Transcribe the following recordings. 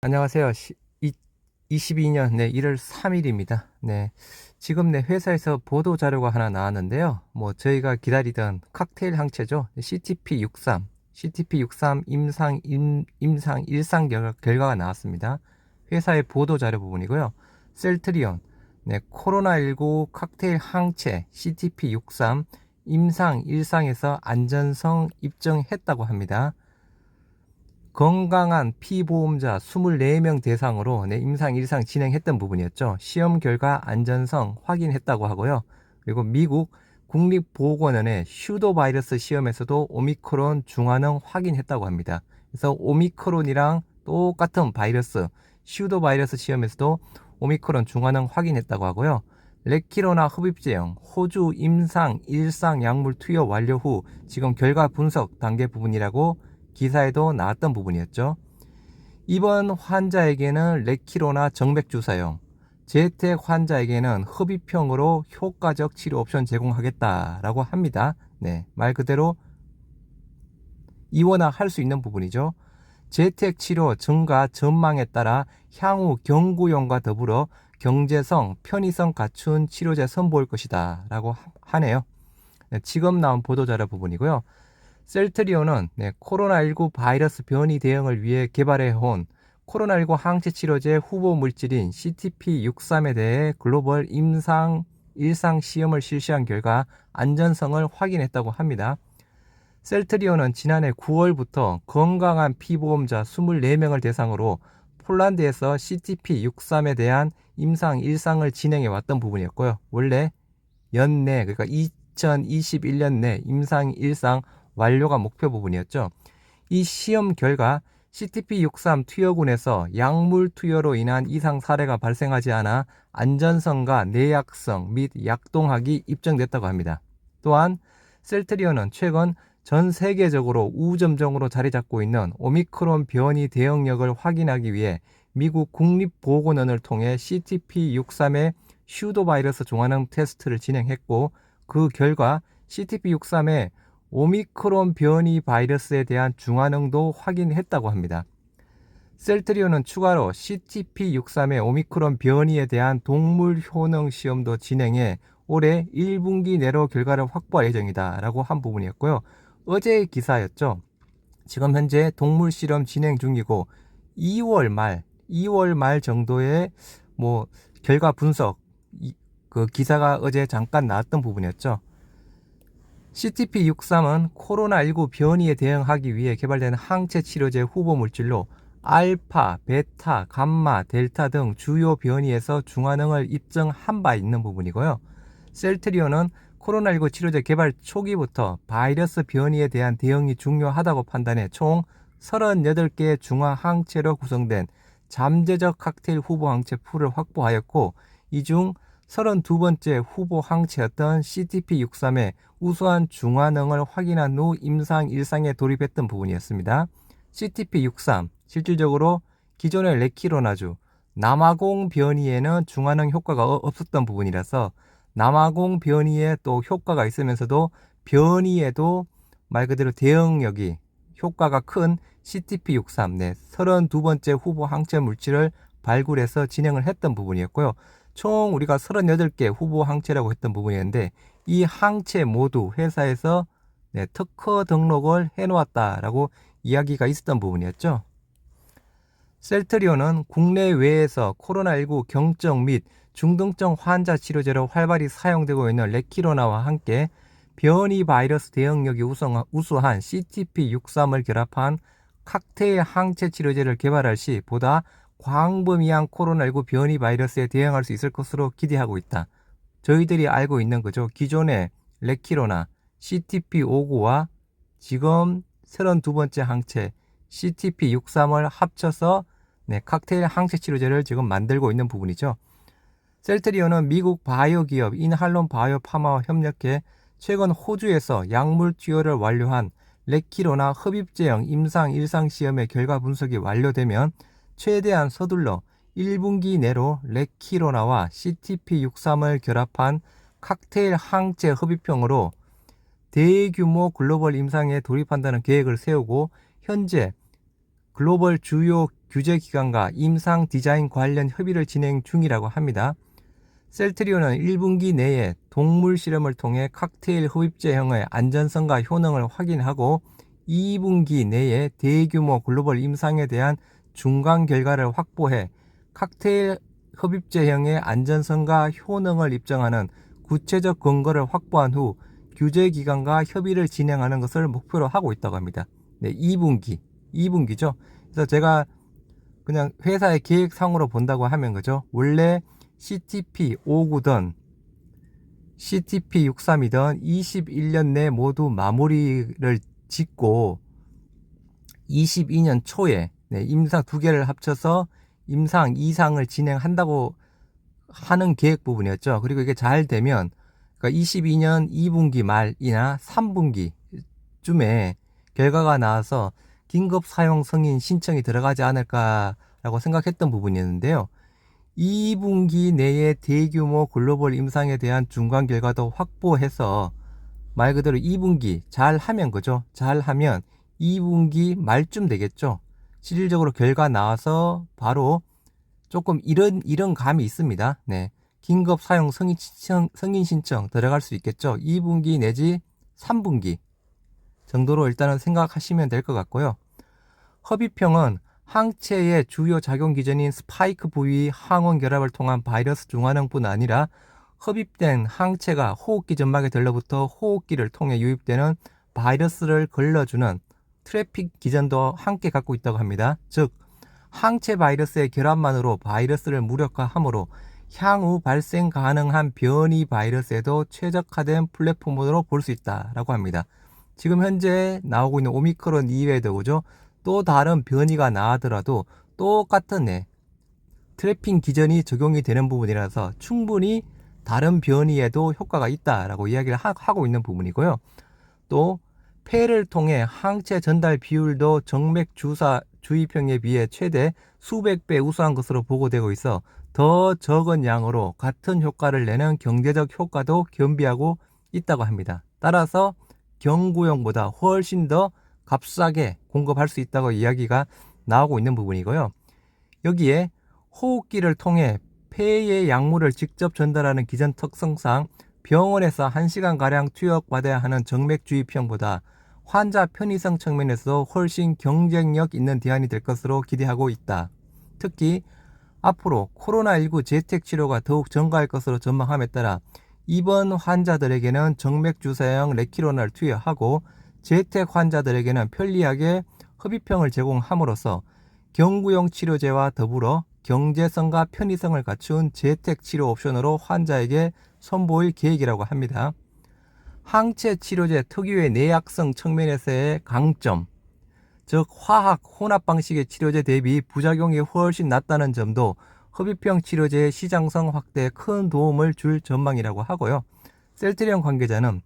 안녕하세요. 시, 이, 22년 네, 1월 3일입니다. 네. 지금 내 회사에서 보도 자료가 하나 나왔는데요. 뭐 저희가 기다리던 칵테일 항체죠. CTP63, CTP63 임상 임, 임상 일상 결, 결과가 나왔습니다. 회사의 보도 자료 부분이고요. 셀트리온, 네, 코로나19 칵테일 항체 CTP63 임상 일상에서 안전성 입증했다고 합니다. 건강한 피보험자 24명 대상으로 네, 임상 일상 진행했던 부분이었죠. 시험 결과 안전성 확인했다고 하고요. 그리고 미국 국립보건원의 슈도 바이러스 시험에서도 오미크론 중환능 확인했다고 합니다. 그래서 오미크론이랑 똑같은 바이러스 슈도 바이러스 시험에서도 오미크론 중환능 확인했다고 하고요. 레키로나 흡입제형 호주 임상 일상 약물 투여 완료 후 지금 결과 분석 단계 부분이라고 기사에도 나왔던 부분이었죠. 이번 환자에게는 레키로나 정맥주사용, 재택 환자에게는 흡입형으로 효과적 치료 옵션 제공하겠다라고 합니다. 네, 말 그대로 이원화할 수 있는 부분이죠. 재택 치료 증가 전망에 따라 향후 경구용과 더불어 경제성, 편의성 갖춘 치료제 선보일 것이다 라고 하네요. 네, 지금 나온 보도자료 부분이고요. 셀트리온은 네, 코로나19 바이러스 변이 대응을 위해 개발해온 코로나19 항체 치료제 후보 물질인 CTP63에 대해 글로벌 임상 일상 시험을 실시한 결과 안전성을 확인했다고 합니다. 셀트리온은 지난해 9월부터 건강한 피보험자 24명을 대상으로 폴란드에서 CTP63에 대한 임상 일상을 진행해 왔던 부분이었고요. 원래 연내 그러니까 2021년 내 임상 일상 완료가 목표 부분이었죠. 이 시험 결과 CTP63 투여군에서 약물 투여로 인한 이상 사례가 발생하지 않아 안전성과 내약성 및 약동학이 입증됐다고 합니다. 또한 셀트리온은 최근 전 세계적으로 우점종으로 자리 잡고 있는 오미크론 변이 대응력을 확인하기 위해 미국 국립보건원을 통해 CTP63의 슈도 바이러스 종합능 테스트를 진행했고 그 결과 CTP63의 오미크론 변이 바이러스에 대한 중화능도 확인했다고 합니다. 셀트리온은 추가로 CTP63의 오미크론 변이에 대한 동물 효능 시험도 진행해 올해 1분기 내로 결과를 확보할 예정이다 라고 한 부분이었고요. 어제의 기사였죠. 지금 현재 동물 실험 진행 중이고 2월 말, 2월 말 정도의 뭐 결과 분석 그 기사가 어제 잠깐 나왔던 부분이었죠. CTP63은 코로나19 변이에 대응하기 위해 개발된 항체 치료제 후보 물질로 알파, 베타, 감마, 델타 등 주요 변이에서 중화능을 입증한 바 있는 부분이고요. 셀트리온은 코로나19 치료제 개발 초기부터 바이러스 변이에 대한 대응이 중요하다고 판단해 총 38개의 중화 항체로 구성된 잠재적 칵테일 후보 항체 풀을 확보하였고 이 중 32번째 후보 항체였던 CTP63의 우수한 중화능을 확인한 후 임상 일상에 돌입했던 부분이었습니다. CTP63 실질적으로 기존의 레키로나주 남아공 변이에는 중화능 효과가 없었던 부분이라서 남아공 변이에 또 효과가 있으면서도 변이에도 말 그대로 대응력이 효과가 큰 CTP63 네, 32번째 후보 항체 물질을 발굴해서 진행을 했던 부분이었고요. 총 우리가 38개 후보 항체라고 했던 부분이었는데 이 항체 모두 회사에서 네, 특허 등록을 해놓았다라고 이야기가 있었던 부분이었죠. 셀트리온은 국내외에서 코로나19 경증 및 중등증 환자 치료제로 활발히 사용되고 있는 레키로나와 함께 변이 바이러스 대응력이 우수한 CTP63을 결합한 칵테일 항체 치료제를 개발할 시 보다 광범위한 코로나19 변이 바이러스에 대응할 수 있을 것으로 기대하고 있다. 저희들이 알고 있는 거죠. 기존의 레키로나 CTP59와 지금 32번째 항체 CTP63을 합쳐서 네, 칵테일 항체 치료제를 지금 만들고 있는 부분이죠. 셀트리온은 미국 바이오 기업 인할론 바이오 파마와 협력해 최근 호주에서 약물 투여를 완료한 레키로나 흡입제형 임상 일상 시험의 결과 분석이 완료되면 최대한 서둘러 1분기 내로 레키로나와 CTP63을 결합한 칵테일 항체 흡입형으로 대규모 글로벌 임상에 돌입한다는 계획을 세우고 현재 글로벌 주요 규제 기관과 임상 디자인 관련 협의를 진행 중이라고 합니다. 셀트리온은 1분기 내에 동물 실험을 통해 칵테일 흡입제형의 안전성과 효능을 확인하고 2분기 내에 대규모 글로벌 임상에 대한 중간 결과를 확보해 칵테일 흡입제형의 안전성과 효능을 입증하는 구체적 근거를 확보한 후 규제기관과 협의를 진행하는 것을 목표로 하고 있다고 합니다. 네, 2분기. 2분기죠. 그래서 제가 그냥 회사의 계획상으로 본다고 하면 그죠. 원래 CTP 59던 CTP 63이던 21년 내 모두 마무리를 짓고 22년 초에 네, 임상 두 개를 합쳐서 임상 2상을 진행한다고 하는 계획 부분이었죠. 그리고 이게 잘 되면 그러니까 22년 2분기 말이나 3분기쯤에 결과가 나와서 긴급 사용 승인 신청이 들어가지 않을까라고 생각했던 부분이었는데요. 2분기 내에 대규모 글로벌 임상에 대한 중간 결과도 확보해서 말 그대로 2분기 잘 하면 그죠? 잘 하면 2분기 말쯤 되겠죠. 실질적으로 결과 나와서 바로 조금 이런 이런 감이 있습니다. 네. 긴급 사용 승인 신청, 승인 신청 들어갈 수 있겠죠. 2분기 내지 3분기 정도로 일단은 생각하시면 될 것 같고요. 허비평은 항체의 주요 작용 기전인 스파이크 부위 항원 결합을 통한 바이러스 중화능뿐 아니라 흡입된 항체가 호흡기 점막에 들러붙어 호흡기를 통해 유입되는 바이러스를 걸러주는 트래픽 기전도 함께 갖고 있다고 합니다. 즉, 항체 바이러스의 결합만으로 바이러스를 무력화하므로 향후 발생 가능한 변이 바이러스에도 최적화된 플랫폼으로 볼 수 있다라고 합니다. 지금 현재 나오고 있는 오미크론 이외에도 그죠? 또 다른 변이가 나더라도 똑같은 네, 트래핑 기전이 적용이 되는 부분이라서 충분히 다른 변이에도 효과가 있다라고 이야기를 하 고 있는 부분이고요. 또 폐를 통해 항체 전달 비율도 정맥 주사 주입형에 비해 최대 수백 배 우수한 것으로 보고되고 있어 더 적은 양으로 같은 효과를 내는 경제적 효과도 겸비하고 있다고 합니다. 따라서 경구용보다 훨씬 더 값싸게 공급할 수 있다고 이야기가 나오고 있는 부분이고요. 여기에 호흡기를 통해 폐의 약물을 직접 전달하는 기전 특성상 병원에서 1시간가량 투여받아야 하는 정맥 주입형보다 환자 편의성 측면에서 훨씬 경쟁력 있는 대안이 될 것으로 기대하고 있다. 특히 앞으로 코로나19 재택 치료가 더욱 증가할 것으로 전망함에 따라 입원 환자들에게는 정맥 주사형 레키로나를 투여하고 재택 환자들에게는 편리하게 흡입형을 제공함으로써 경구용 치료제와 더불어 경제성과 편의성을 갖춘 재택 치료 옵션으로 환자에게 선보일 계획이라고 합니다. 항체 치료제 특유의 내약성 측면에서의 강점, 즉 화학 혼합 방식의 치료제 대비 부작용이 훨씬 낮다는 점도 흡입형 치료제의 시장성 확대에 큰 도움을 줄 전망이라고 하고요. 셀트리온 관계자는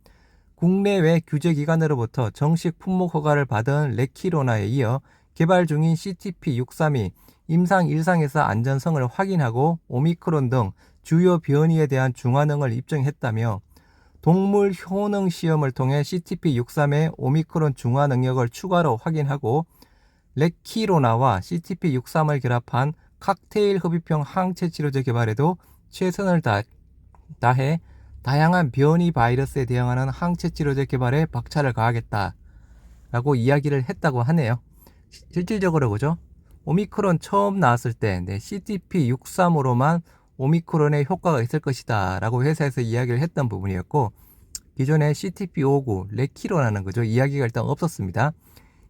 국내외 규제기관으로부터 정식 품목 허가를 받은 레키로나에 이어 개발 중인 CTP632 임상 1상에서 안전성을 확인하고 오미크론 등 주요 변이에 대한 중화능을 입증했다며 동물 효능 시험을 통해 CTP63의 오미크론 중화 능력을 추가로 확인하고 레키로나와 CTP63을 결합한 칵테일 흡입형 항체 치료제 개발에도 최선을 다, 다해 다양한 변이 바이러스에 대응하는 항체 치료제 개발에 박차를 가하겠다. 라고 이야기를 했다고 하네요. 실질적으로 그죠? 오미크론 처음 나왔을 때 네, CTP63으로만 오미크론의 효과가 있을 것이다 라고 회사에서 이야기를 했던 부분이었고 기존의 CTP59 레키로라는 거죠. 이야기가 일단 없었습니다.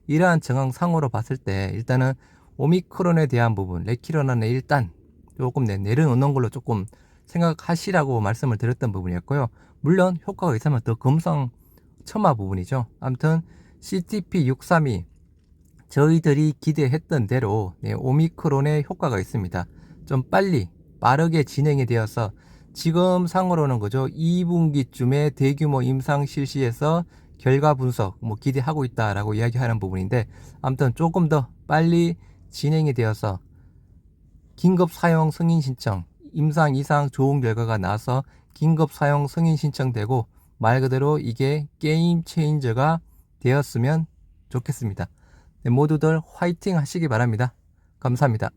이러한 정황상으로 봤을 때 일단은 오미크론에 대한 부분 레키로나는 일단 조금 내려놓는 걸로 조금 생각하시라고 말씀을 드렸던 부분이었고요. 물론 효과가 있으면 더 금성 첨화 부분이죠. 아무튼 CTP632 저희들이 기대했던 대로 네, 오미크론의 효과가 있습니다. 좀 빨리 빠르게 진행이 되어서 지금 상으로는 그죠 2분기쯤에 대규모 임상 실시해서 결과 분석 뭐 기대하고 있다라고 이야기하는 부분인데 아무튼 조금 더 빨리 진행이 되어서 긴급 사용 승인 신청 임상 이상 좋은 결과가 나서 긴급 사용 승인 신청되고 말 그대로 이게 게임 체인저가 되었으면 좋겠습니다. 네, 모두들 화이팅 하시기 바랍니다. 감사합니다.